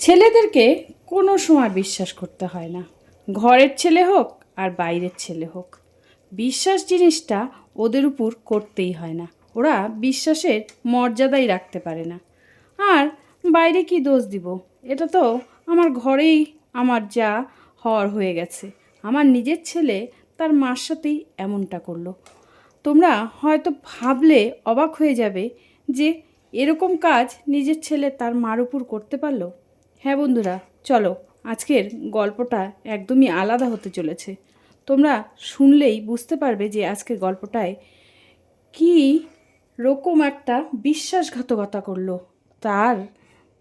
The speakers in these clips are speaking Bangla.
ছেলেদেরকে কোনো সময় বিশ্বাস করতে হয় না। ঘরের ছেলে হোক আর বাইরের ছেলে হোক। বিশ্বাস জিনিসটা ওদের উপর করতেই হয় না। ওরা বিশ্বাসের মর্যাদাই রাখতে পারে না। আর বাইরে কি দোষ দিব? এটা তো আমার ঘরেই আমার যা হওয়ার হয়ে গেছে। আমার নিজের ছেলে তার মার সাথেই এমনটা করল। তোমরা হয়তো ভাবলে অবাক হয়ে যাবে যে এরকম কাজ নিজের ছেলে তার মার উপর করতে পারল? হ্যাঁ বন্ধুরা, চলো, আজকের গল্পটা একদমই আলাদা হতে চলেছে। তোমরা শুনলেই বুঝতে পারবে যে আজকের গল্পটায় কি রকম একটা বিশ্বাসঘাতকতা করল তার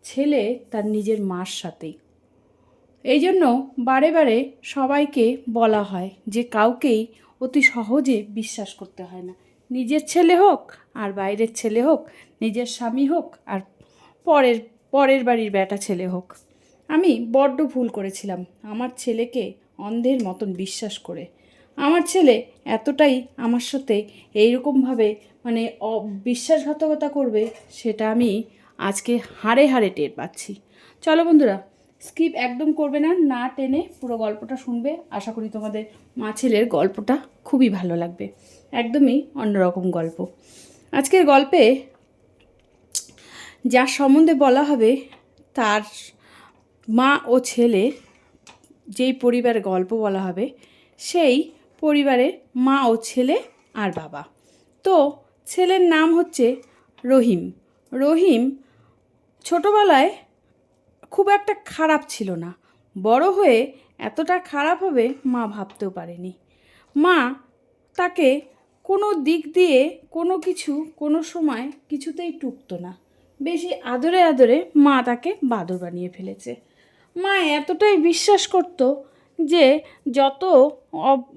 ছেলে, তার নিজের মার সাথেই। এই জন্য বারে বারে সবাইকে বলা হয় যে কাউকেই অতি সহজে বিশ্বাস করতে হয় না। নিজের ছেলে হোক, আর বাইরের ছেলে হোক, নিজের স্বামী হোক, আর পরের পরের বাড়ির বেটা ছেলে হোক। আমি বড্ড ভুল করেছিলাম আমার ছেলেকে অন্ধের মতন বিশ্বাস করে। আমার ছেলে এতটাই আমার সাথে এইরকমভাবে মানে বিশ্বাসঘাতকতা করবে সেটা আমি আজকে হাড়ে হাড়ে টের পাচ্ছি। চলো বন্ধুরা, স্কিপ একদম করবে না না টেনে পুরো গল্পটা শুনবে। আশা করি তোমাদের মা ছেলের গল্পটা খুবই ভালো লাগবে। একদমই অন্যরকম গল্প। আজকের গল্পে যার সম্বন্ধে বলা হবে, তার মা ও ছেলে যেই পরিবারের গল্প বলা হবে, সেই পরিবারের মা ও ছেলে আর বাবা। তো ছেলের নাম হচ্ছে রহিম। রহিম ছোটোবেলায় খুব একটা খারাপ ছিল না। বড় হয়ে এতটা খারাপ হবে মা ভাবতেও পারেনি। মা তাকে কোনো দিক দিয়ে কোনো কিছু কোনো সময় কিছুতেই টুকতো না। বেশি আদরে আদরে মা তাকে বাদর বানিয়ে ফেলেছে। মা এতটাই বিশ্বাস করত যে যত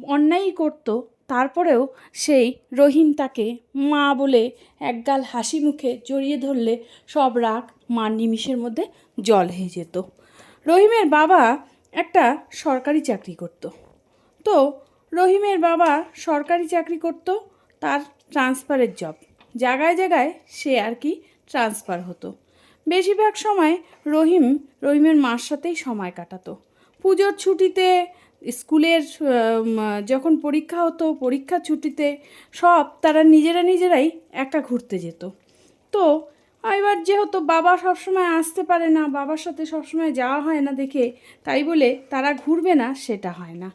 অন্যায়ই করতো, তারপরেও সেই রহিম তাকে মা বলে একগাল হাসি মুখে জড়িয়ে ধরলে সব রাগ মার নিমিষের মধ্যে জল হয়ে যেত। রহিমের বাবা একটা সরকারি চাকরি করত। তো রহিমের বাবা সরকারি চাকরি করত তার ট্রান্সফারের জব। জায়গায় জায়গায় সে আর কি ট্রান্সফার হতো। বেশিরভাগ সময় রহিম রহিমের মার সাথেই সময় কাটাতো। পুজোর ছুটিতে, স্কুলের যখন পরীক্ষা হতো পরীক্ষার ছুটিতে সব তারা নিজেরা নিজেরাই একা ঘুরতে যেত। তো এবার যেহেতু বাবা সবসময় আসতে পারে না, বাবার সাথে সবসময় যাওয়া হয় না দেখে, তাই বলে তারা ঘুরবে না, সেটা হয় না।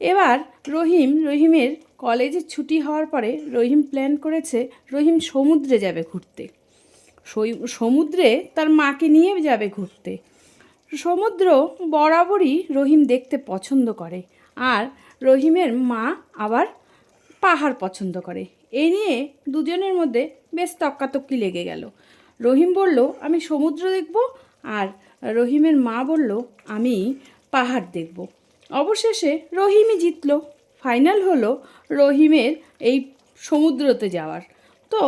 এবার রহিম, রহিমের কলেজের ছুটি হওয়ার পরে রহিম প্ল্যান করেছে, রহিম সমুদ্রে যাবে ঘুরতে। সমুদ্রে তার মাকে নিয়ে যাবে ঘুরতে। সমুদ্র বরাবরই রহিম দেখতে পছন্দ করে আর রহিমের মা আবার পাহাড় পছন্দ করে। এই নিয়ে দুজনের মধ্যে বেশ তক্কাতক্কি লেগে গেল। রহিম বলল, আমি সমুদ্র দেখব আর রহিমের মা বলল, আমি পাহাড় দেখব। অবশেষে রহিমই জিতলো। ফাইনাল হলো রহিমের এই সমুদ্রতে যাওয়ার। তো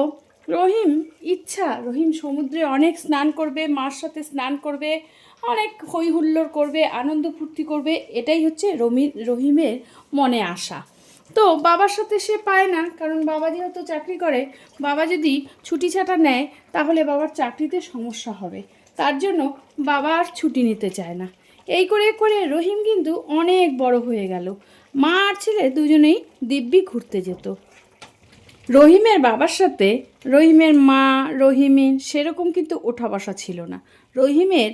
রহিম ইচ্ছা, রহিম সমুদ্রে অনেক স্নান করবে, মার সাথে স্নান করবে, অনেক হই হুল্লোড় করবে, আনন্দ ফুর্তি করবে, এটাই হচ্ছে রমি, রহিমের মনে আশা। তো বাবার সাথে সে পায় না, কারণ বাবা যেহেতু চাকরি করে, বাবা যদি ছুটি ছাটা নেয়, তাহলে বাবার চাকরিতে সমস্যা হবে। তার জন্য বাবা আর ছুটি নিতে চায় না। এই করে করে রহিম কিন্তু অনেক বড় হয়ে গেল। মা আর ছেলে দুজনেই দিব্যি ঘুরতে যেত। রহিমের বাবার সাথে রহিমের মা, রহিমের সেরকম কিন্তু ওঠা বসা ছিল না। রহিমের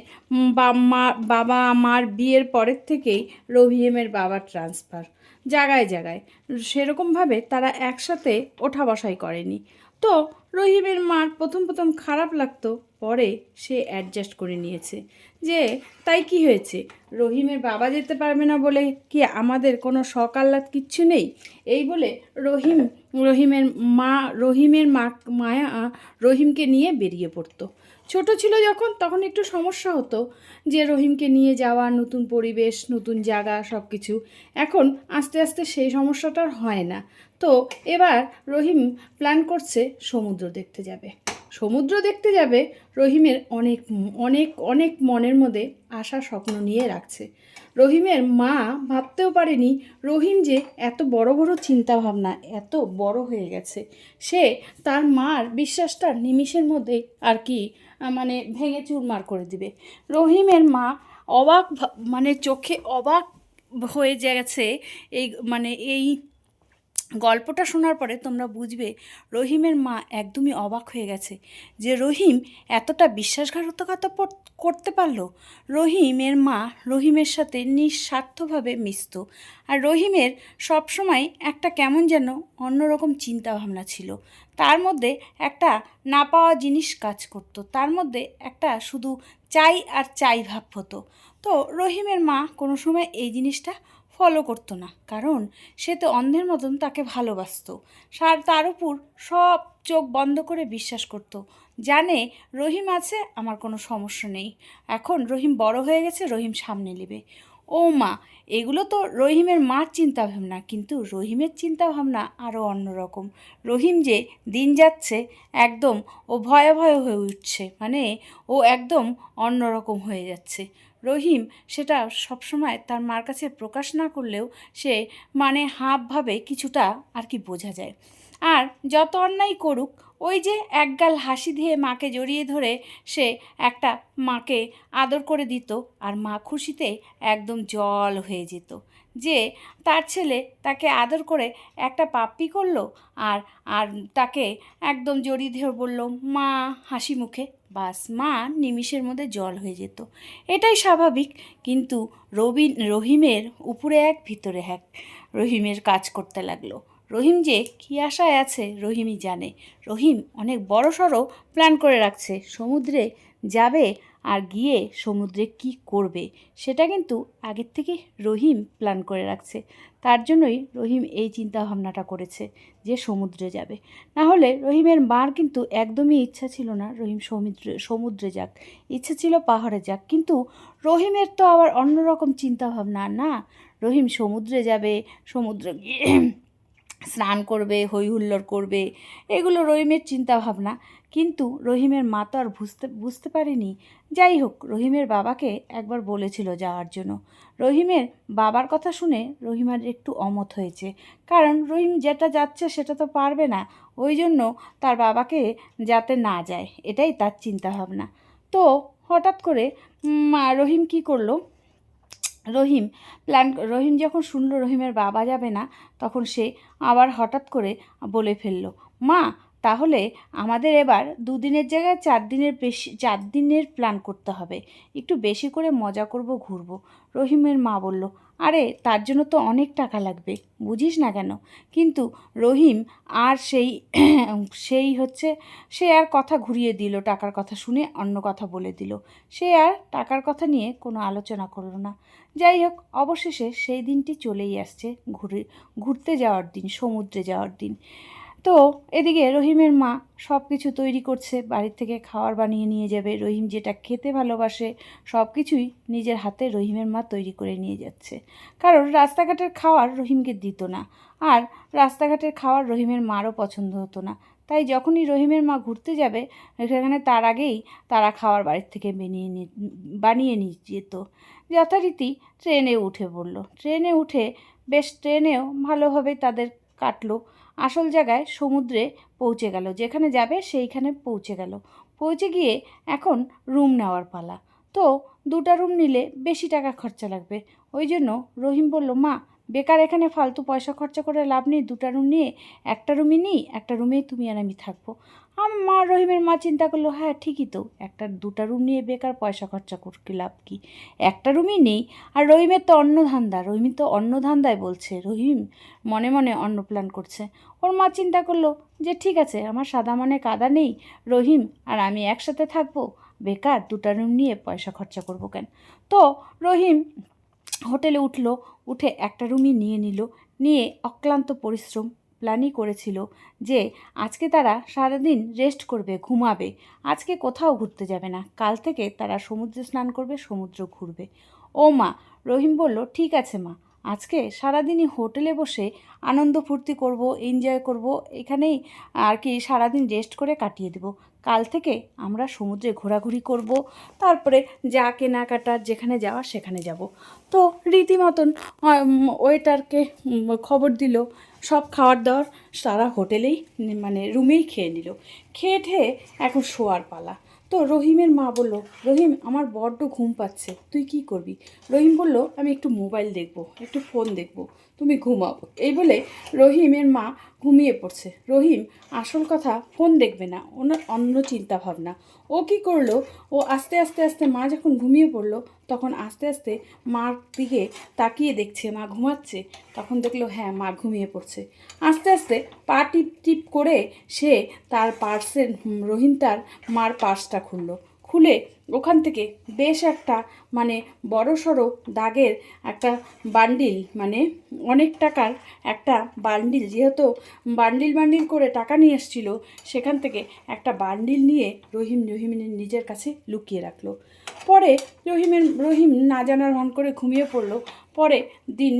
মা, বাবা মার বিয়ের পরের থেকেই রহিমের বাবার ট্রান্সফার জায়গায় জায়গায়। সেরকমভাবে তারা একসাথে ওঠা বসাই করেনি। তো রহিমের মার প্রথম প্রথম খারাপ লাগতো, পরে সে অ্যাডজাস্ট করে নিয়েছে। যে, তাই কি হয়েছে? রহিমের বাবা যেতে পারবে না বলে কি আমাদের কোনো সকাল্লাদ কিচ্ছু নেই? এই বলে রহিম, রহিমের মা রহিমের মা, মায়া, রহিমকে নিয়ে বেরিয়ে পড়তো। ছোট ছিল যখন, তখন একটু সমস্যা হতো যে রহিমকে নিয়ে যাওয়া, নতুন পরিবেশ, নতুন জায়গা সব কিছু এখন আস্তে আস্তে সেই সমস্যাটা হয় না। তো এবার রহিম প্ল্যান করছে সমুদ্র দেখতে যাবে। সমুদ্র দেখতে যাবে রহিমের অনেক অনেক অনেক মনের মধ্যে আশা, স্বপ্ন নিয়ে রাখছে। রহিমের মা ভাবতেও পারেনি রহিম যে এত বড় বড় চিন্তা ভাবনা এত বড় হয়ে গেছে। সে তার মার বিশ্বাসটা নিমিষের মধ্যে আর কি মানে ভেঙে চুরমার করে দিবে। রহিমের মা অবাক মানে চোখে অবাক হয়ে গেছে এই মানে এই গল্পটা শোনার পরে তোমরা বুঝবে রহিমের মা একদমই অবাক হয়ে গেছে যে রহিম এতটা বিশ্বাসঘাতকতা করতে পারল। রহিমের মা রহিমের সাথে নিঃস্বার্থভাবে মিশত। আর রহিমের সবসময় একটা কেমন যেন অন্যরকম চিন্তাভাবনা ছিল। তার মধ্যে একটা না পাওয়া জিনিস কাজ করতো। তার মধ্যে একটা শুধু চাই আর চাই ভাব হতো। তো রহিমের মা কোনো সময় এই জিনিসটা ফলো করতো না। কারণ সে তো অন্ধের মতন তাকে ভালোবাসতো। সার তার উপর সব চোখ বন্ধ করে বিশ্বাস করত। জানে রহিম আছে, আমার কোনো সমস্যা নেই। এখন রহিম বড় হয়ে গেছে, রহিম সামনে নেবে। ও মা, এগুলো তো রহিমের মার চিন্তাভাবনা, কিন্তু রহিমের চিন্তাভাবনা আরও অন্যরকম। রহিম যে দিন যাচ্ছে, একদম ও ভয়ে ভয়ে হয়ে উঠছে। মানে ও একদম অন্যরকম হয়ে যাচ্ছে। রহিম সেটা সবসময় তার মার কাছে প্রকাশ না করলেও সে মানে হাবভাবে কিছুটা আর কি বোঝা যায়। আর যত অন্যায় করুক, ওই যে একগাল হাসি দিয়ে মাকে জড়িয়ে ধরে সে একটা মাকে আদর করে দিত আর মা খুশিতে একদম জল হয়ে যেত। যে তার ছেলে তাকে আদর করে একটা পাপ্পি করল আর আর তাকে একদম জড়িয়ে ধরে বলল, মা, হাসি মুখে। বাস মা নিমিষের মধ্যে জল হয়ে যেত। এটাই স্বাভাবিক, কিন্তু রবিন, রহিমের উপরে এক, ভিতরে এক। রহিমের কাজ করতে লাগল। রহিম যে কী আশায় আছে, রহিমই জানে। রহিম অনেক বড় সড়ো প্ল্যান করে রাখছে। সমুদ্রে যাবে আর গিয়ে সমুদ্রে কি করবে, সেটা কিন্তু আগের থেকে রহিম প্ল্যান করে রাখছে। তার জন্যই রহিম এই চিন্তা ভাবনাটা করেছে যে সমুদ্রে যাবে। না হলে রহিমের মার কিন্তু একদমই ইচ্ছা ছিল না, রহিম সমুদ্রে সমুদ্রে যাক। ইচ্ছে ছিল পাহাড়ে যাক, কিন্তু রহিমের তো আবার অন্যরকম চিন্তা ভাবনা না, রহিম সমুদ্রে যাবে, সমুদ্রে গিয়ে স্নান করবে হই হুল্লোড় করবে, এগুলো রহিমের চিন্তা ভাবনা কিন্তু রহিমের মা তো আর বুঝতে বুঝতে পারেনি। যাই হোক রহিমের বাবাকে একবার বলেছিল যাওয়ার জন্য। রহিমের বাবার কথা শুনে রহিমার একটু অমত হয়েছে। কারণ রহিম যেটা যাচ্ছে সেটা তো পারবে না। ওই জন্য তার বাবাকে যাতে না যায়, এটাই তার চিন্তা ভাবনা তো হঠাৎ করে মা রহিম কি করল? রহিম প্ল্যান রহিম যখন শুনলো রহিমের বাবা যাবে না, তখন সে আবার হঠাৎ করে বলে ফেলল, মা তাহলে আমাদের এবার দুদিনের জায়গায় চার দিনের বেশি চার দিনের প্ল্যান করতে হবে। একটু বেশি করে মজা করব ঘুরবো। রহিমের মা বলল, আরে, তার জন্য তো অনেক টাকা লাগবে, বুঝিস না কেন? কিন্তু রহিম আর সেই সেই হচ্ছে, সে আর কথা ঘুরিয়ে দিল, টাকার কথা শুনে অন্য কথা বলে দিল। সে আর টাকার কথা নিয়ে কোনো আলোচনা করল না। যাই হোক, অবশেষে সেই দিনটি চলেই আসছে, ঘুরে ঘুরতে যাওয়ার দিন, সমুদ্রে যাওয়ার দিন। তো এদিকে রহিমের মা সব কিছু তৈরি করছে, বাড়ির থেকে খাওয়ার বানিয়ে নিয়ে যাবে। রহিম যেটা খেতে ভালোবাসে সব কিছুই নিজের হাতে রহিমের মা তৈরি করে নিয়ে যাচ্ছে। কারণ রাস্তাঘাটের খাওয়ার রহিমকে দিত না, আর রাস্তাঘাটের খাওয়ার রহিমের মারও পছন্দ হতো না। তাই যখনই রহিমের মা ঘুরতে যাবে, সেখানে তার আগেই তারা খাওয়ার বাড়ির থেকে বানিয়ে নিয়ে বানিয়ে নিয়ে যেত। যথারীতি ট্রেনে উঠে পড়ল। ট্রেনে উঠে বেশ ট্রেনেও ভালোভাবে তাদের কাটলো। আসল জায়গায় সমুদ্রে পৌঁছে গেল। যেখানে যাবে সেইখানে পৌঁছে গেল। পৌঁছে গিয়ে এখন রুম নেওয়ার পালা। তো দুটা রুম নিলে বেশি টাকা খরচা লাগবে। ওই জন্য রহিম বলল, মা বেকার এখানে ফালতু পয়সা খরচা করে লাভ নেই, দুটা রুম নিয়ে একটা রুমই নিই, একটা রুমেই তুমি আর আমি থাকব। আমার রহিমের মা চিন্তা করল হ্যাঁ ঠিকই তো, একটা দুটা রুম নিয়ে বেকার পয়সা খরচা করতে লাভ কি? একটা রুমই নেই, আর রহিমের তো অন্য ধান্দা, রহিম তো অন্য ধান্দায় বলছে, রহিম মনে মনে অন্য প্ল্যান করছে। ওর মা চিন্তা করল যে ঠিক আছে, আমার সাদা মানে কাদা নেই, রহিম আর আমি একসাথে থাকব, বেকার দুটা রুম নিয়ে পয়সা খরচা করব কেন? তো রহিম হোটেলে উঠল উঠে একটা রুমই নিয়ে নিল। নিয়ে অক্লান্ত পরিশ্রম প্ল্যানই করেছিল যে, আজকে তারা সারাদিন রেস্ট করবে, ঘুমাবে। আজকে কোথাও ঘুরতে যাবে না। কাল থেকে তারা সমুদ্রে স্নান করবে, সমুদ্র ঘুরবে। ও মা, রহিম বলল, ঠিক আছে মা, আজকে সারাদিনই হোটেলে বসে আনন্দ ফুর্তি করব, এনজয় করব। এখানেই আর কি সারাদিন রেস্ট করে কাটিয়ে দেব। কাল থেকে আমরা সমুদ্রে ঘোরাঘুরি করব, তারপরে যা কেনাকাটার যেখানে যাওয়া সেখানে যাব। তো রীতিমতন ওয়েটারকে খবর দিল, সব খাবার দাবার সারা হোটেলেই মানে রুমেই খেয়ে নিল। খেয়ে ঠেয়ে এখন শোয়ার পালা। তো রহিমের মা বলল, রহিম, আমার বড্ড ঘুম পাচ্ছে, তুই কি করবি? রহিম বলল, আমি একটু মোবাইল দেখব, একটু ফোন দেখব। তুমি ঘুমাও। এই বলে রহিমের মা ঘুমিয়ে পড়ছে। রহিম আসল কথা ফোন দেখবে না, ওনার অন্য চিন্তা ভাবনা ও কি করল? ও আস্তে আস্তে আস্তে মা যখন ঘুমিয়ে পড়ল, তখন আস্তে আস্তে মার দিকে তাকিয়ে দেখছে, মা ঘুমাচ্ছে। তখন দেখল হ্যাঁ মা ঘুমিয়ে পড়ছে। আস্তে আস্তে পা টিপ টিপ করে সে তার পার্সের রহিম তার মার পার্সটা খুললো। খুলে ওখান থেকে বেশ একটা মানে বড় সড়ো দাগের একটা বান্ডিল মানে অনেক টাকার একটা বান্ডিল। যেহেতু বান্ডিল বান্ডিল করে টাকা নিয়ে এসেছিল, সেখান থেকে একটা বান্ডিল নিয়ে রহিম রহিমের নিজের কাছে লুকিয়ে রাখল। পরে রহিমের, রহিম না জানার ভান করে ঘুমিয়ে পড়ল। পরে দিন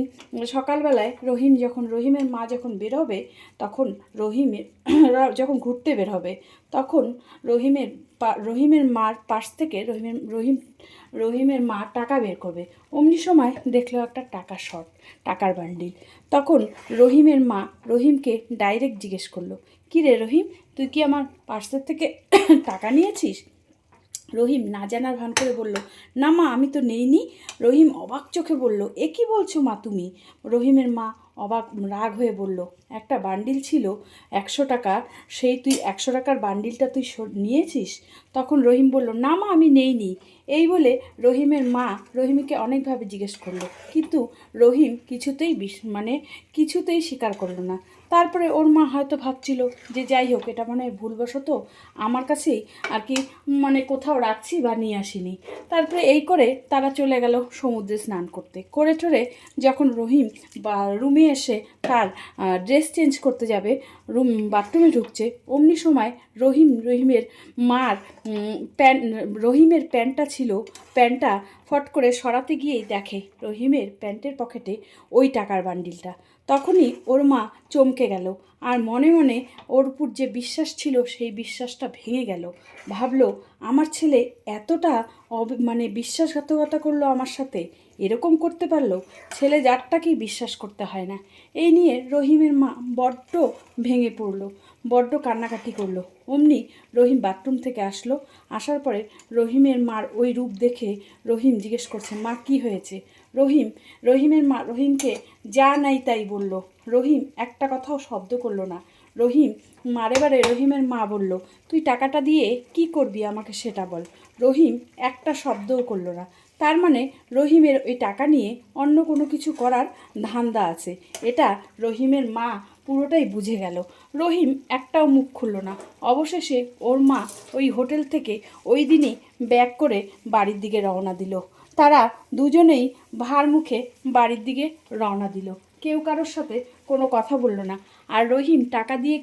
সকালবেলায় রহিম যখন, রহিমের মা যখন বেরোবে তখন রহিমের যখন ঘুরতে বের হবে, তখন রহিমের রহিমের মার পাশ থেকে রহিমের, রহিম, রহিমের মা টাকা বের করবে। অমনি সময় দেখল একটা টাকা শর্ট, টাকার বান্ডিল। তখন রহিমের মা, রহিমকে ডাইরেক্ট জিজ্ঞেস করল কী রে রহিম, তুই কি আমার পার্সের থেকে টাকা নিয়েছিস? রহিম না জানার ভান করে বলল, না মা, আমি তো নেইনি। রহিম অবাক চোখে বলল, এ কি বলছো মা তুমি? রহিমের মা অবাক, রাগ হয়ে বলল, একটা বান্ডিল ছিল একশো টাকা, সেই তুই একশো টাকার বান্ডিলটা তুই নিয়েছিস? তখন রহিম বলল, না মা, আমি নেইনি। এই বলে রহিমের মা রহিমকে অনেকভাবে জিজ্ঞেস করল। কিন্তু রহিম কিছুতেই মানে কিছুতেই স্বীকার করল না। তারপরে ওর মা হয়তো ভাবছিল যে, যাই হোক, এটা মানে ভুলবশত আমার কাছেই আর কি মানে কোথাও রাখছি বা নিয়ে আসিনি। তারপরে এই করে তারা চলে গেল সমুদ্রে স্নান করতে। করে টরে যখন রহিম বা রুমে এসে তার ড্রেস চেঞ্জ করতে যাবে, রুম বাথরুমে ঢুকছে। অমনি সময় রহিম, রহিমের মার প্যান্ট রহিমের প্যান্টটা ছিল, প্যান্টটা ফট করে সরাতে গিয়েই দেখে রহিমের প্যান্টের পকেটে ওই টাকার বান্ডিলটা তখনই ওর মা চমকে গেল আর মনে মনে ওর উপর যে বিশ্বাস ছিল সেই বিশ্বাসটা ভেঙে গেল। ভাবলো, আমার ছেলে এতটা মানে বিশ্বাসঘাতকতা করল আমার সাথে? এরকম করতে পারলেও ছেলে যারটাকেই বিশ্বাস করতে হয় না। এই নিয়ে রহিমের মা বড্ড ভেঙে পড়ল, বড্ড কান্নাকাটি করল। অমনি রহিম বাথরুম থেকে আসলো, আসার পরে রহিমের মার ওই রূপ দেখে রহিম জিজ্ঞেস করছে, মা, কি হয়েছে? রহিম, রহিমের মা রহিমকে, যা নাই তাই বলল। রহিম একটা কথাও শব্দ করল না। রহিম মারে বারে রহিমের মা বলল, তুই টাকাটা দিয়ে কি করবি আমাকে সেটা বল। রহিম একটা শব্দও করল না। তার মানে রহিমের ওই টাকা নিয়ে অন্য কোনো কিছু করার ধান্দা আছে। এটা রহিমের মা পুরোটাই বুঝে গেল। রহিম একটাও মুখ খুললো না। অবশেষে ওর মা ওই হোটেল থেকে ওই দিনই ব্যাগ করে বাড়ির দিকে রওনা দিল। তারা দুজনেই ভার মুখে বাড়ির দিকে রওনা দিল। কেউ কারোর সাথে কোনো কথা বলল না। আর রহিম টাকা দিয়ে